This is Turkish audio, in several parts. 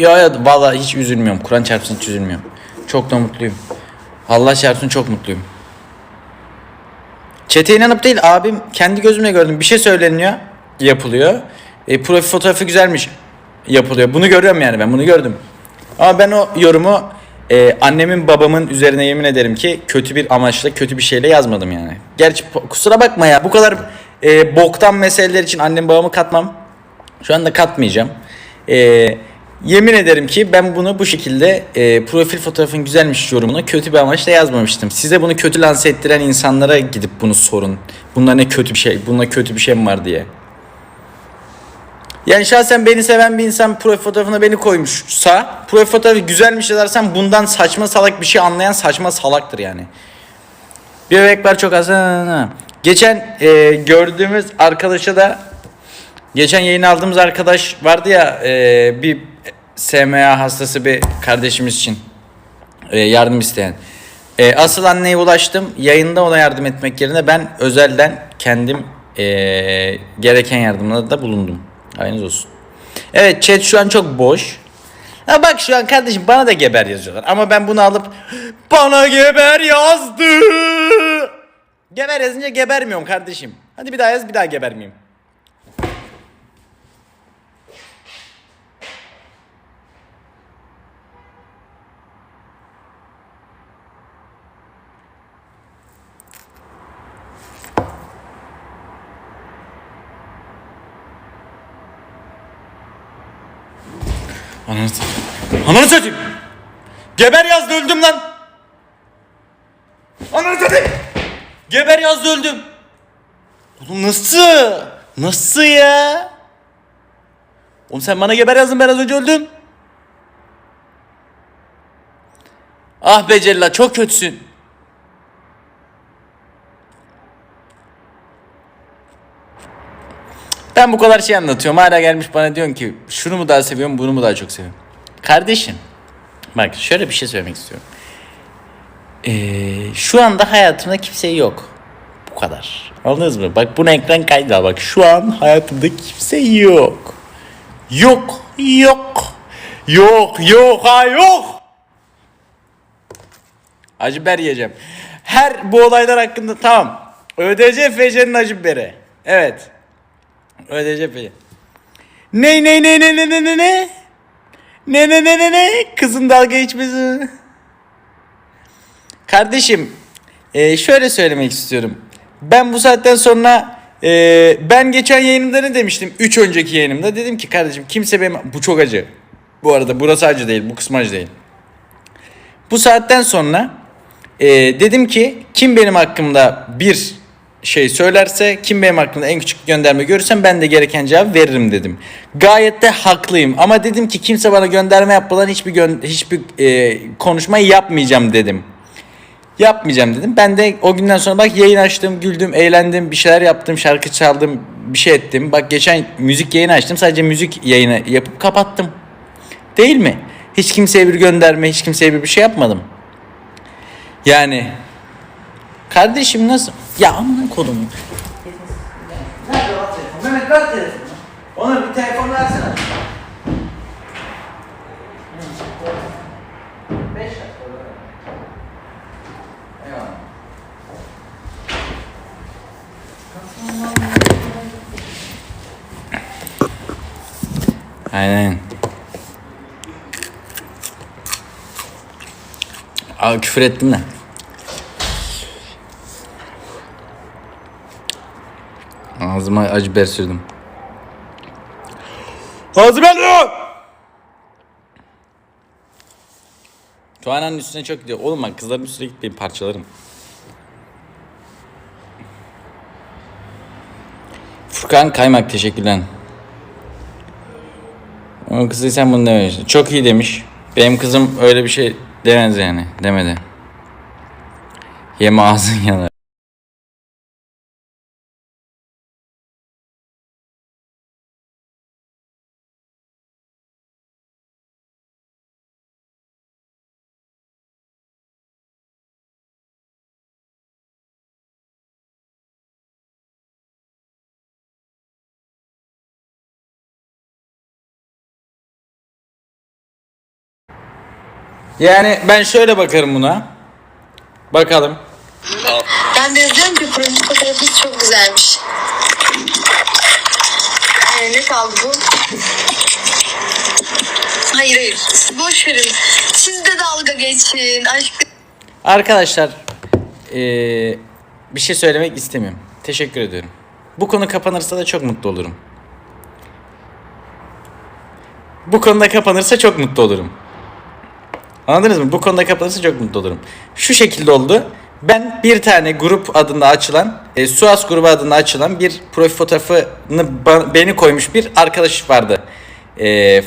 Ya ya vallahi hiç üzülmüyorum. Kur'an çarpsın hiç üzülmüyorum. Çok da mutluyum. Allah çarpsın çok mutluyum. Çete inanıp değil abim kendi gözümle gördüm. Bir şey söyleniyor yapılıyor. E, profil fotoğrafı güzelmiş yapılıyor. Bunu görüyorum yani ben bunu gördüm. Ama ben o yorumu e, annemin babamın üzerine yemin ederim ki kötü bir amaçla kötü bir şeyle yazmadım yani. Gerçi kusura bakma ya bu kadar e, boktan meseleler için annem babamı katmam. Şu anda katmayacağım. E, yemin ederim ki ben bunu bu şekilde e, profil fotoğrafın güzelmiş yorumunu kötü bir amaçla yazmamıştım. Size bunu kötü lanse ettiren insanlara gidip bunu sorun. Bunlar ne kötü bir şey, bunda kötü bir şey mi var diye. Yani şahsen beni seven bir insan profil fotoğrafına beni koymuşsa profil fotoğrafı güzelmiş yazarsan bundan saçma salak bir şey anlayan saçma salaktır yani. Bir bebekler çok az. Geçen e, gördüğümüz arkadaşa da geçen yayın aldığımız arkadaş vardı ya e, bir SMA hastası bir kardeşimiz için e, yardım isteyen. E, asıl anneye ulaştım. Yayında ona yardım etmek yerine ben özelden kendim e, gereken yardımlarda da bulundum. Haberiniz olsun. Evet chat şu an çok boş. Ha bak şu an kardeşim bana da geber yazıyorlar. Ama ben bunu alıp bana geber yazdı. Geber yazınca gebermiyorum kardeşim. Hadi bir daha yaz bir daha gebermeyeyim. Ananı satayım. Ananı satayım. Geber yazdı öldüm lan. Ananı satayım. Geber yazdı öldüm. Oğlum nasıl? Nasıl ya? Oğlum sen bana geber yazdın ben az önce öldüm. Ah be Cella çok kötüsün. Ben bu kadar şey anlatıyorum. Hala gelmiş bana diyorsun ki şunu mu daha seviyorum, bunu mu daha çok seviyorum. Kardeşim, bak şöyle bir şey söylemek istiyorum. Ee, şu anda hayatımda kimse yok. Bu kadar. Anladınız mı? Bak bunu ekran kaydı. Bak şu an hayatımda kimse yok. Yok. Yok. Yok. Yok. Ha yok. Acı biber yiyeceğim. Her bu olaylar hakkında tamam. ÖDC FC'nin acı biberi. Evet. ÖDC FC. Ne ne ne ne ne ne ne ne? Ne ne ne ne ne? Kızın dalga geçmesi. Kardeşim e, şöyle söylemek istiyorum. Ben bu saatten sonra e, ben geçen yayınımda ne demiştim? 3 önceki yayınımda dedim ki kardeşim kimse benim bu çok acı. Bu arada burası acı değil bu kısmı acı değil. Bu saatten sonra e, dedim ki kim benim hakkımda bir şey söylerse kim benim hakkımda en küçük gönderme görürsem ben de gereken cevap veririm dedim. Gayet de haklıyım ama dedim ki kimse bana gönderme yapmadan hiçbir gö- hiçbir e, konuşma yapmayacağım dedim. Yapmayacağım dedim. Ben de o günden sonra bak yayın açtım, güldüm, eğlendim, bir şeyler yaptım, şarkı çaldım, bir şey ettim. Bak geçen müzik yayını açtım. Sadece müzik yayını yapıp kapattım. Değil mi? Hiç kimseye bir gönderme, hiç kimseye bir bir şey yapmadım. Yani kardeşim nasıl? Ya amına kodum. Nerede o telefon? Mehmet ver telefonu. Onur bir telefon versene. Beş dakika. Eyvallah. Aynen. Aa, küfür ettim de. Ağzıma acı biber sürdüm. Ağzım yanıyor! Tuana'nın üstüne çok gidiyor. Oğlum bak kızların üstüne gitmeyin parçalarım. Furkan Kaymak teşekkürler. O kızı sen bunu dememişsin. Çok iyi demiş. Benim kızım öyle bir şey demez yani. Demedi. Yeme ağzın yanar. Yani ben şöyle bakarım buna. Bakalım. Ben de diyorum ki profil fotoğrafınız çok güzelmiş. Ee, ne kaldı bu? Hayır hayır. Boş verin. Siz de dalga geçin. Aşk Arkadaşlar eee, bir şey söylemek istemiyorum. Teşekkür ediyorum. Bu konu kapanırsa da çok mutlu olurum. Bu konuda kapanırsa çok mutlu olurum. Anladınız mı? Bu konuda kapanırsa çok mutlu olurum. Şu şekilde oldu. Ben bir tane grup adında açılan, e, Suas grubu adında açılan bir profil fotoğrafını ba- beni koymuş bir arkadaş vardı. E,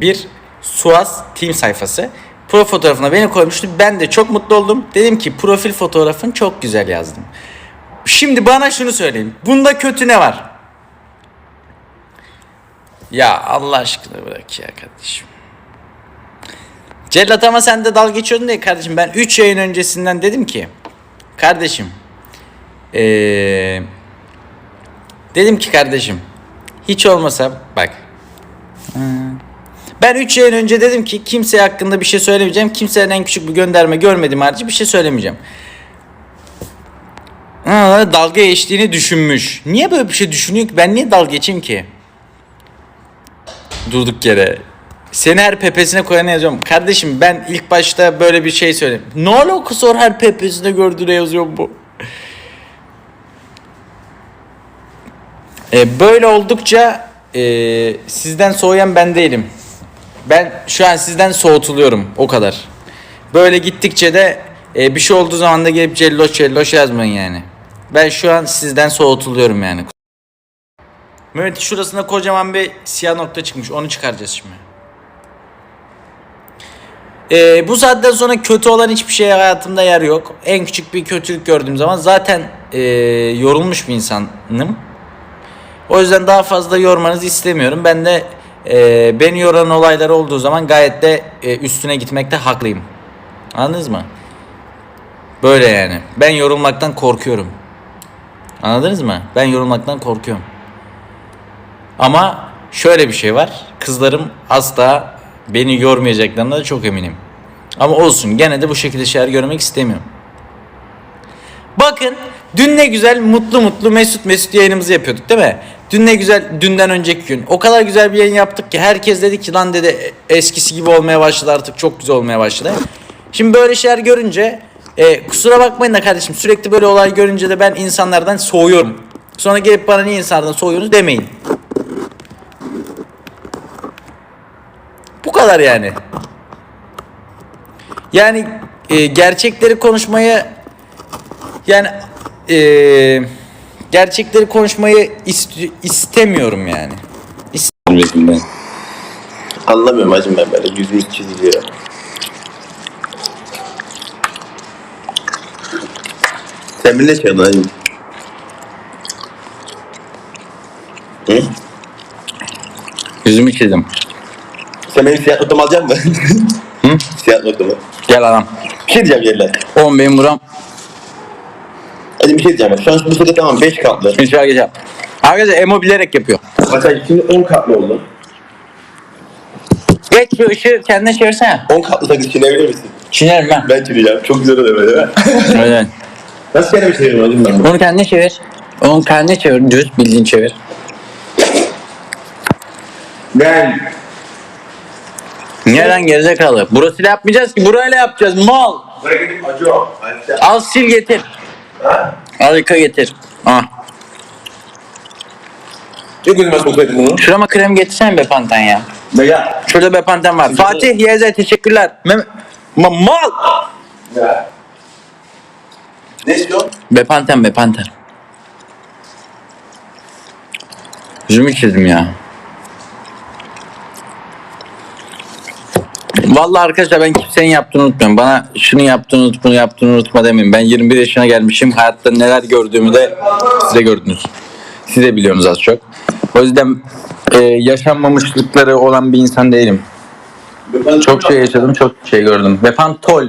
bir Suaz team sayfası. Profil fotoğrafına beni koymuştu. Ben de çok mutlu oldum. Dedim ki profil fotoğrafın çok güzel yazdım. Şimdi bana şunu söyleyin. Bunda kötü ne var? Ya Allah aşkına bırak ya kardeşim. Cellat ama sen de dalga geçiyordun diye kardeşim. Ben 3 yayın öncesinden dedim ki. Kardeşim. Ee, dedim ki kardeşim. Hiç olmasa bak. Ben 3 yayın önce dedim ki kimseye hakkında bir şey söylemeyeceğim. Kimseden en küçük bir gönderme görmedim harici bir şey söylemeyeceğim. Dalga geçtiğini düşünmüş. Niye böyle bir şey düşünüyor ki? Ben niye dalga geçeyim ki? Durduk yere. Seni her pepesine koyana yazıyorum. Kardeşim ben ilk başta böyle bir şey söyledim. Ne alakası var her pepesine gördüğüne yazıyorum bu. E, böyle oldukça e, sizden soğuyan ben değilim. Ben şu an sizden soğutuluyorum o kadar. Böyle gittikçe de e, bir şey olduğu zaman da gelip celloş celloş yazmayın yani. Ben şu an sizden soğutuluyorum yani. Mehmet şurasında kocaman bir siyah nokta çıkmış. Onu çıkaracağız şimdi. E, bu saatten sonra kötü olan hiçbir şey hayatımda yer yok. En küçük bir kötülük gördüğüm zaman zaten e, yorulmuş bir insanım. O yüzden daha fazla yormanızı istemiyorum. Ben de e, beni yoran olaylar olduğu zaman gayet de e, üstüne gitmekte haklıyım. Anladınız mı? Böyle yani. Ben yorulmaktan korkuyorum. Anladınız mı? Ben yorulmaktan korkuyorum. Ama şöyle bir şey var. Kızlarım asla beni yormayacaklarına da çok eminim. Ama olsun gene de bu şekilde şeyler görmek istemiyorum. Bakın dün ne güzel mutlu mutlu mesut mesut yayınımızı yapıyorduk değil mi? Dün ne güzel dünden önceki gün. O kadar güzel bir yayın yaptık ki herkes dedi ki lan dedi eskisi gibi olmaya başladı artık çok güzel olmaya başladı. Şimdi böyle şeyler görünce e, kusura bakmayın da kardeşim sürekli böyle olay görünce de ben insanlardan soğuyorum. Sonra gelip bana niye insanlardan soğuyorsunuz demeyin. Bu kadar yani. Yani e, gerçekleri konuşmayı yani e, gerçekleri konuşmayı ist- istemiyorum yani. ben. Anlamıyorum hacım ben böyle yüzümüz çiziliyor. Sen çağırdın hacım? Hı? Yüzümü çizdim. Sen benim siyah notumu alacak mısın? Hı? siyah notumu. Gel adam. Bir şey diyeceğim yerler. 10 benim buram. Hadi bir şey diyeceğim. Şu an bu sırada tamam 5 katlı. Şimdi şöyle geçeceğim. Arkadaşlar Emo bilerek yapıyor. Mesela şimdi 10 katlı oldu. Geç şu ışığı kendine çevirsene. 10 katlı sakız çiğneyebilir misin? Çiğnerim ben. Ben çiğneyeceğim. Çok güzel oluyor böyle. Evet. Nasıl çiğnemişsin hacım ben bunu? Onu kendine çevir. Onu kendine çevir. Düz bildiğin çevir. Ben Nereden gerizekalı? Burasıyla yapmayacağız ki. Burayla yapacağız. Mal. Buraya gidip acıyor. Hadi Al sil getir. Ha? Al yıka getir. Ah. Ne gözüme sokaydın bunu? Şurama krem getirsene be panten ya. Veya. Şurada be panten var. Fatih Yeze teşekkürler. Mem Ma- mal. Ya. Ne istiyorsun? Bepanten bepanten. Yüzümü çizdim ya. Vallahi arkadaşlar ben kimsenin yaptığını unutmuyorum. Bana şunu yaptığını unut, bunu yaptığını unutma demeyin. Ben 21 yaşına gelmişim. Hayatta neler gördüğümü de size gördünüz. Siz de biliyorsunuz az çok. O yüzden e, yaşanmamışlıkları olan bir insan değilim. Çok şey yaşadım, çok şey gördüm. Bepantol